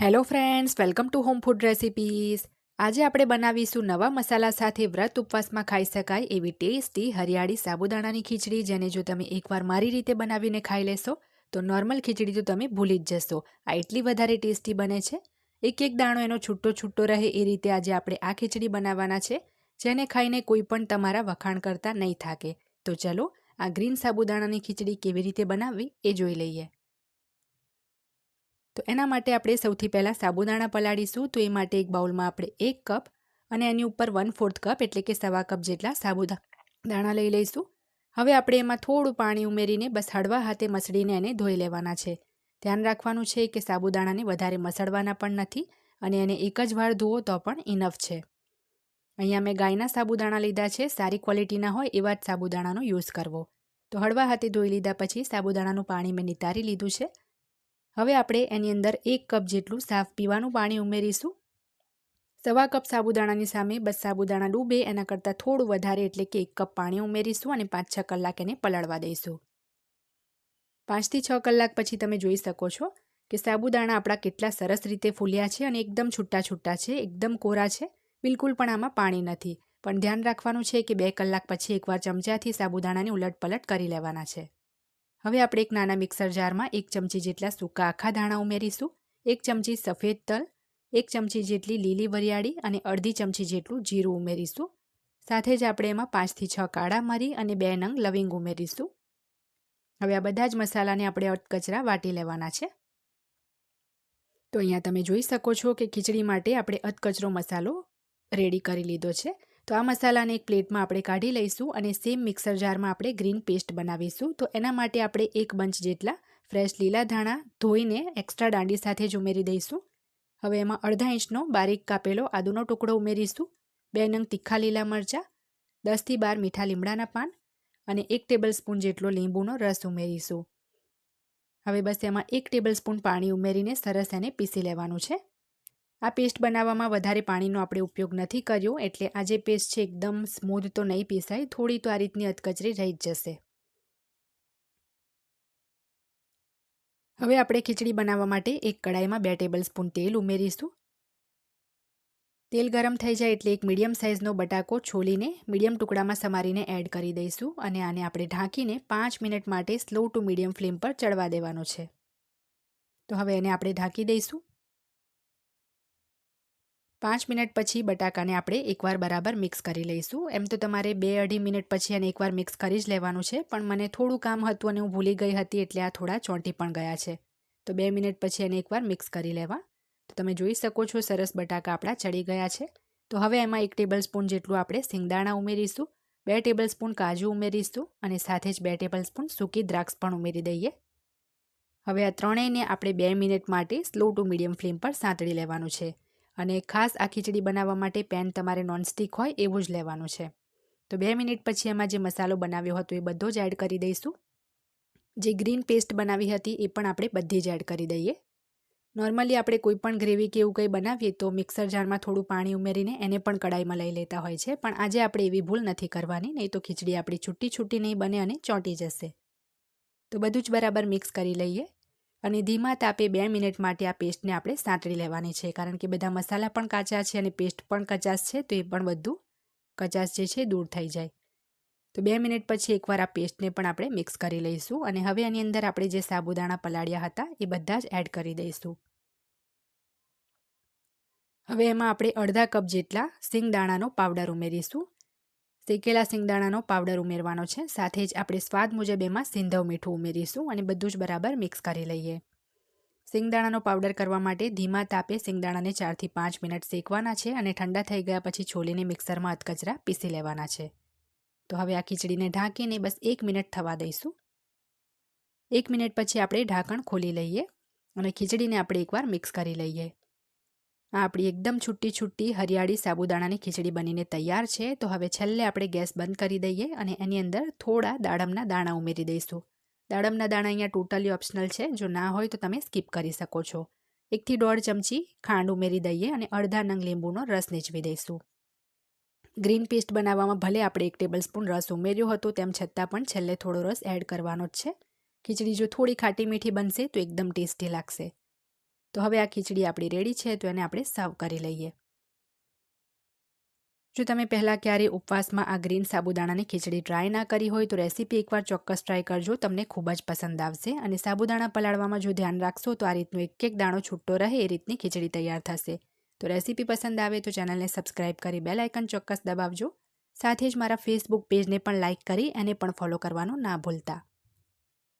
Hello friends welcome to home food recipes આજે આપણે બનાવીશું નવા મસાલા સાથે વ્રત ઉપવાસમાં ખાઈ શકાય એવી ટેસ્ટી હરિયાળી સાબુદાણાની ખીચડી, જેને જો તમે એકવાર મારી રીતે બનાવીને ખાઈ લેશો, તો નોર્મલ ખીચડી તો તમે ભૂલી જ જશો. આ એટલી વધારે ટેસ્ટી બને છે. એક એક દાણો એનો છૂટો છૂટો રહે એ રીતે આજે આપણે આ ખીચડી બનાવવાના છે, જેને ખાઈને કોઈ પણ તમારા વખાણ કરતા નહીં થાકે. તો ચલો, આ ગ્રીન સાબુદાણાની ખીચડી કેવી રીતે બનાવવી એ જોઈ લઈએ. તો એના માટે આપણે સૌથી પહેલાં સાબુદાણા પલાળીશું. તો એ માટે એક બાઉલમાં આપણે એક કપ અને એની ઉપર વન ફોર્થ કપ એટલે કે સવા કપ જેટલા સાબુદાણા લઈ લઈશું. હવે આપણે એમાં થોડું પાણી ઉમેરીને બસ હળવા હાથે મસળીને એને ધોઈ લેવાના છે. ધ્યાન રાખવાનું છે કે સાબુદાણાને વધારે મસળવાના પણ નથી અને એને એક જ વાર ધોવો તો પણ ઇનફ છે. અહીંયા મેં ગાયના સાબુદાણા લીધા છે. સારી ક્વોલિટીના હોય એવા જ સાબુદાણાનો યુઝ કરવો. તો હળવા હાથે ધોઈ લીધા પછી સાબુદાણાનું પાણી મેં નિતારી લીધું છે. હવે આપણે એની અંદર એક કપ જેટલું સાફ પીવાનું પાણી ઉમેરીશું. સવા કપ સાબુદાણાની સામે બસ સાબુદાણા ડૂબે, એના કરતાં થોડું વધારે એટલે કે એક કપ પાણી ઉમેરીશું અને પાંચ છ કલાક એને પલાળવા દઈશું. પાંચથી છ કલાક પછી તમે જોઈ શકો છો કે સાબુદાણા આપણા કેટલા સરસ રીતે ફૂલ્યા છે અને એકદમ છૂટા છૂટા છે, એકદમ કોરા છે. બિલકુલ પણ આમાં પાણી નથી. પણ ધ્યાન રાખવાનું છે કે બે કલાક પછી એકવાર ચમચાથી સાબુદાણાની ઉલટપલટ કરી લેવાના છે. હવે આપણે એક નાના મિક્સર જારમાં એક ચમચી જેટલા સૂકા આખા ધાણા ઉમેરીશું, એક ચમચી સફેદ તલ, એક ચમચી જેટલી લીલી વરિયાળી અને અડધી ચમચી જેટલું જીરું ઉમેરીશું. સાથે જ આપણે એમાં પાંચથી છ કાળા મરી અને બે નંગ લવિંગ ઉમેરીશું. હવે આ બધા જ મસાલાને આપણે અટકચરા વાટી લેવાના છે. તો અહીંયા તમે જોઈ શકો છો કે ખીચડી માટે આપણે અધકચરો મસાલો રેડી કરી લીધો છે. તો આ મસાલાને એક પ્લેટમાં આપણે કાઢી લઈશું અને સેમ મિક્સર જારમાં આપણે ગ્રીન પેસ્ટ બનાવીશું. તો એના માટે આપણે એક બંચ જેટલા ફ્રેશ લીલા ધાણા ધોઈને એક્સ્ટ્રા દાંડી સાથે જ ઉમેરી દઈશું. હવે એમાં અડધા ઇંચનો બારીક કાપેલો આદુનો ટુકડો ઉમેરીશું. બે નંગ તીખા લીલા મરચાં દસથી બાર મીઠા લીમડાના પાન અને એક ટેબલ સ્પૂન જેટલો લીંબુનો રસ ઉમેરીશું. હવે બસ એમાં એક ટેબલ સ્પૂન પાણી ઉમેરીને સરસ એને પીસી લેવાનું છે. આ પેસ્ટ બનાવવામાં વધારે પાણીનો આપણે ઉપયોગ નથી કર્યો, એટલે આ જે પેસ્ટ છે એકદમ સ્મૂધ તો નહીં પીસાય, થોડી તો આ રીતની અધકચરી રહી જ જશે. હવે આપણે ખીચડી બનાવવા માટે એક કડાઈમાં બે ટેબલ સ્પૂન તેલ ઉમેરીશું. તેલ ગરમ થઈ જાય એટલે એક મીડિયમ સાઇઝનો બટાકો છોલીને મીડિયમ ટુકડામાં સમારીને એડ કરી દઈશું અને આને આપણે ઢાંકીને પાંચ મિનિટ માટે સ્લો ટુ મીડિયમ ફ્લેમ પર ચડવા દેવાનો છે. તો હવે એને આપણે ઢાંકી દઈશું. પાંચ મિનિટ પછી બટાકાને આપણે એકવાર બરાબર મિક્સ કરી લઈશું. એમ તો તમારે બે અઢી મિનિટ પછી એને એકવાર મિક્સ કરી જ લેવાનું છે, પણ મને થોડું કામ હતું અને હું ભૂલી ગઈ હતી એટલે આ થોડા ચોંટી પણ ગયા છે. તો બે મિનિટ પછી એને એકવાર મિક્સ કરી લેવા. તો તમે જોઈ શકો છો સરસ બટાકા આપણા ચડી ગયા છે. તો હવે એમાં એક ટેબલ સ્પૂન જેટલું આપણે સિંગદાણા ઉમેરીશું, બે ટેબલ સ્પૂન કાજુ ઉમેરીશું અને સાથે જ બે ટેબલ સ્પૂન સૂકી દ્રાક્ષ પણ ઉમેરી દઈએ. હવે આ ત્રણેયને આપણે બે મિનિટ માટે સ્લો ટુ મીડિયમ ફ્લેમ પર સાંતળી લેવાનું છે. અને ખાસ આ ખીચડી બનાવવા માટે પેન તમારે નોનસ્ટિક હોય એવું જ લેવાનું છે. તો બે મિનિટ પછી એમાં જે મસાલો બનાવ્યો હતો એ બધો જ એડ કરી દઈશું. જે ગ્રીન પેસ્ટ બનાવી હતી એ પણ આપણે બધી જ એડ કરી દઈએ. નોર્મલી આપણે કોઈ પણ ગ્રેવી કે એવું કંઈ બનાવીએ તો મિક્સર જારમાં થોડું પાણી ઉમેરીને એને પણ કડાઈમાં લઈ લેતા હોય છે. પણ આજે આપણે એવી ભૂલ નથી કરવાની, નહીં તો ખીચડી આપણી છૂટી છૂટી નહીં બને અને ચોંટી જશે. તો બધું જ બરાબર મિક્સ કરી લઈએ. અને ધીમા તાપે બે મિનિટ માટે આ પેસ્ટને આપણે સાંતળી લેવાની છે. કારણ કે બધા મસાલા પણ કાચા છે અને પેસ્ટ પણ કચાશ છે, તો એ પણ બધું કચાશ જે છે દૂર થઈ જાય. તો બે મિનિટ પછી એકવાર આ પેસ્ટને પણ આપણે મિક્સ કરી લઈશું અને હવે એની અંદર આપણે જે સાબુદાણા પલાળ્યા હતા એ બધા જ એડ કરી દઈશું. હવે એમાં આપણે અડધા કપ જેટલા સિંગદાણાનો પાવડર ઉમેરીશું. શેકેલા સિંગદાણાનો પાવડર ઉમેરવાનો છે. સાથે જ આપણે સ્વાદ મુજબ એમાં સિંધવ મીઠું ઉમેરીશું અને બધું જ બરાબર મિક્સ કરી લઈએ. સિંગદાણાનો પાવડર કરવા માટે ધીમા તાપે સિંગદાણાને ચારથી પાંચ મિનિટ શેકવાના છે અને ઠંડા થઈ ગયા પછી છોલીને મિક્સરમાં અધકચરા પીસી લેવાના છે. તો હવે આ ખીચડીને ઢાંકીને બસ એક મિનિટ થવા દઈશું. એક મિનિટ પછી આપણે ઢાંકણ ખોલી લઈએ અને ખીચડીને આપણે એકવાર મિક્સ કરી લઈએ. આ આપણી એકદમ છૂટી છૂટી હરિયાળી સાબુદાણાની ખીચડી બનીને તૈયાર છે, તો હવે છેલ્લે આપણે ગેસ બંધ કરી દઈએ અને એની અંદર થોડા દાડમના દાણા ઉમેરી દઈશું. દાડમના દાણા અહીંયા ટોટલી ઓપ્શનલ છે, જો ના હોય તો તમે સ્કીપ કરી શકો છો. એકથી દોઢ ચમચી ખાંડ ઉમેરી દઈએ અને અડધા નંગ લીંબુનો રસ નીચવી દઈશું. ગ્રીન પેસ્ટ બનાવવામાં ભલે આપણે એક ટેબલ સ્પૂન રસ ઉમેર્યો હતો, તેમ છતાં પણ છેલ્લે થોડો રસ એડ કરવાનો જ છે. ખીચડી જો થોડી ખાટી મીઠી બનશે, તો એકદમ ટેસ્ટી લાગશે. તો હવે આ ખીચડી આપણી રેડી છે, તો એને આપણે સર્વ કરી લઈએ. જો તમે પહેલાં ક્યારેય ઉપવાસમાં આ ગ્રીન સાબુદાણાની ખીચડી ટ્રાય ના કરી હોય, તો રેસીપી એકવાર ચોક્કસ ટ્રાય કરજો, તમને ખૂબ જ પસંદ આવશે. અને સાબુદાણા પલાળવામાં જો ધ્યાન રાખશો, તો આ રીતનો એક એક દાણો છૂટો રહે, એ રીતની ખીચડી તૈયાર થશે. તો રેસીપી પસંદ આવે, તો ચેનલને સબસ્ક્રાઇબ કરી બેલ આઇકન ચોક્કસ દબાવજો. સાથે જ મારા ફેસબુક પેજને પણ લાઇક કરી, એને પણ ફોલો કરવાનું ના ભૂલતા.